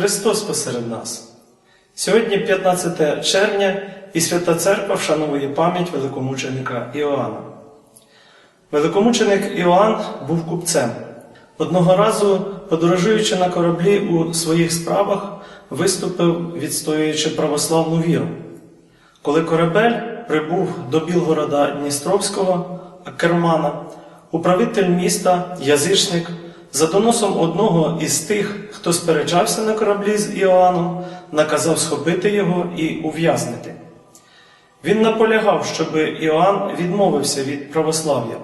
Христос посеред нас. Сьогодні 15 червня і Свята Церква вшановує пам'ять великомученика Іоанна. Великомученик Іоанн був купцем. Одного разу, подорожуючи на кораблі у своїх справах, виступив, відстоюючи православну віру. Коли корабель прибув до Білгорода Дністровського, Кермана, управитель міста, язичник, за доносом одного із тих, хто сперечався на кораблі з Іоанном, наказав схопити його і ув'язнити. Він наполягав, щоб Іоанн відмовився від православ'я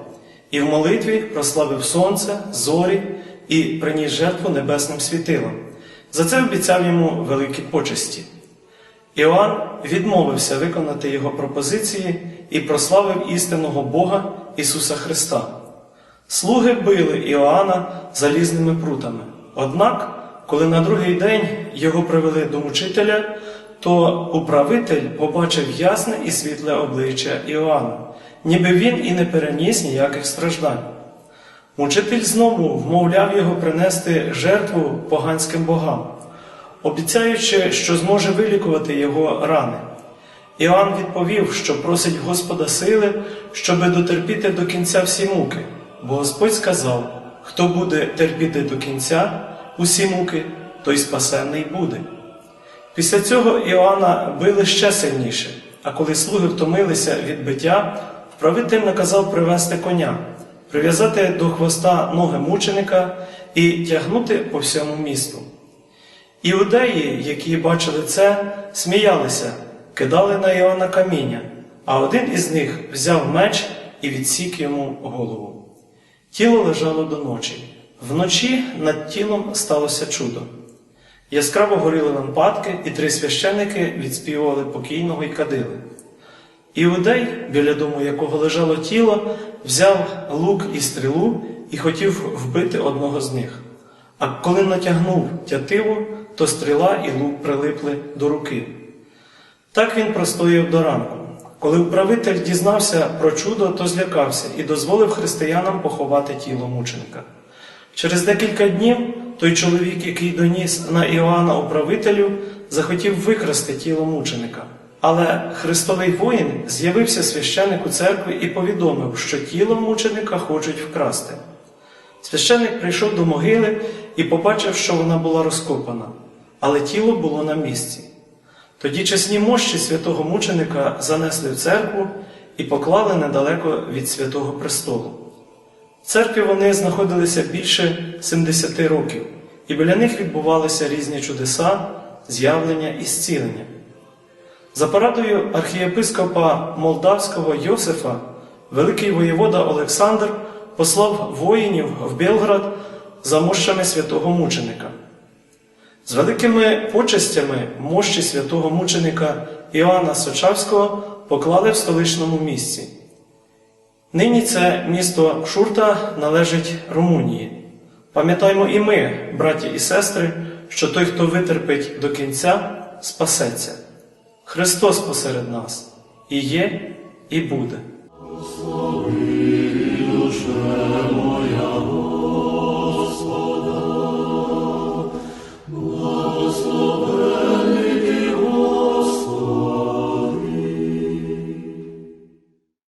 і в молитві прославив сонце, зорі і приніс жертву небесним світилам. За це обіцяв йому великі почесті. Іоанн відмовився виконати його пропозиції і прославив істинного Бога Ісуса Христа. Слуги били Іоанна залізними прутами. Однак, коли на другий день його привели до мучителя, то управитель побачив ясне і світле обличчя Іоанна, ніби він і не переніс ніяких страждань. Мучитель знову вмовляв його принести жертву поганським богам, обіцяючи, що зможе вилікувати його рани. Іоанн відповів, що просить Господа сили, щоби дотерпіти до кінця всі муки, бо Господь сказав: хто буде терпіти до кінця усі муки, той спасенний буде. Після цього Іоанна били ще сильніше, а коли слуги втомилися від биття, вправитель наказав привести коня, прив'язати до хвоста ноги мученика і тягнути по всьому місту. Іудеї, які бачили це, сміялися, кидали на Іоанна каміння, а один із них взяв меч і відсік йому голову. Тіло лежало до ночі. Вночі над тілом сталося чудо. Яскраво горіли лампадки, і три священики відспівували покійного й кадили. Іудей, біля дому якого лежало тіло, взяв лук і стрілу і хотів вбити одного з них. А коли натягнув тятиву, то стріла і лук прилипли до руки. Так він простояв до ранку. Коли управитель дізнався про чудо, то злякався і дозволив християнам поховати тіло мученика. Через декілька днів той чоловік, який доніс на Іоанна управителю, захотів викрасти тіло мученика. Але Христовий воїн з'явився священнику церкви і повідомив, що тіло мученика хочуть вкрасти. Священник прийшов до могили і побачив, що вона була розкопана, але тіло було на місці. Тоді чесні мощі святого мученика занесли в церкву і поклали недалеко від святого престолу. В церкві вони знаходилися більше 70 років, і біля них відбувалися різні чудеса, з'явлення і зцілення. За порадою архієпископа Молдавського Йосифа, великий воєвода Олександр послав воїнів в Білград за мощами святого мученика. З великими почестями мощі святого мученика Іоанна Сочавського поклали в столичному місці. Нині це місто Шурта належить Румунії. Пам'ятаймо і ми, браті і сестри, що той, хто витерпить до кінця, спасеться. Христос посеред нас і є, і буде. Душа моя Господа.